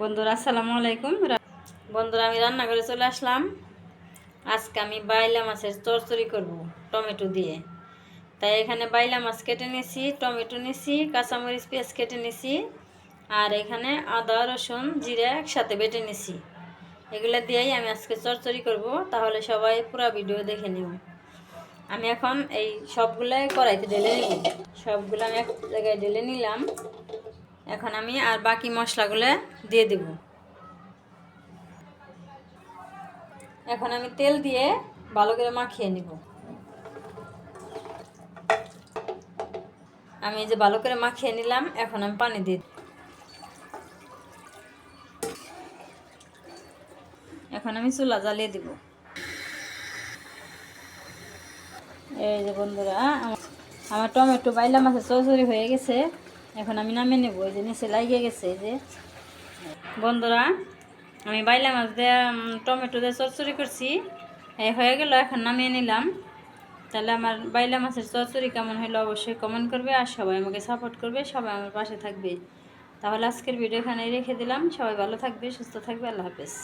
বন্ধুরা, আসসালামু আলাইকুম। বন্ধুরা, আমি রান্না করে চলে আসলাম। আজকে আমি বাইলা মাছের চরচড়ি করব টমেটো দিয়ে। তাই এখানে বাইলা মাছ কেটে নিয়েছি টমেটো নিয়েছি কাঁচামরিচ, পেঁয়াজ কেটে নিয়েছি আর এখানে আদা, রসুন, জিরা একসাথে বেটে নিয়েছি এগুলো দিয়েই আমি আজকে চরচড়ি করব, তাহলে সবাই পুরো ভিডিও দেখে নিব আমি এখন এই সবগুলাই কড়াইতে ঢেলে নিব। সবগুলো আমি এক জায়গায় ঢেলে নিলাম। এখন আমি আর বাকি মশলাগুলো দিয়ে দেব। এখন আমি তেল দিয়ে ভালো করে মাখিয়ে নিব। আমি যে ভালো করে মাখিয়ে নিলাম, এখন আমি পানি দিই। এখন আমি চুলা জ্বালিয়ে দিব। এই যে বন্ধুরা, আমার- টমেটো বাইলা মাছের চৌচুরি হয়ে গেছে। এখন আমি নামিয়ে নেব, এই যে নিচে লাগিয়ে গেছে যে। বন্ধুরা, আমি বাইলা মাছ দিয়ে টমেটো দিয়ে চরচড়ি করছি। এই হয়ে গেল, এখন নামিয়ে নিলাম। তাহলে আমার বাইলা মাছের চরচড়ি কেমন হলো অবশ্যই কমেন্ট করবে, আর সবাই আমাকে সাপোর্ট করবে, সবাই আমার পাশে থাকবে। তাহলে আজকের ভিডিও এখানেই রেখে দিলাম। সবাই ভালো থাকবে, সুস্থ থাকবে, আল্লাহ হাফেজ।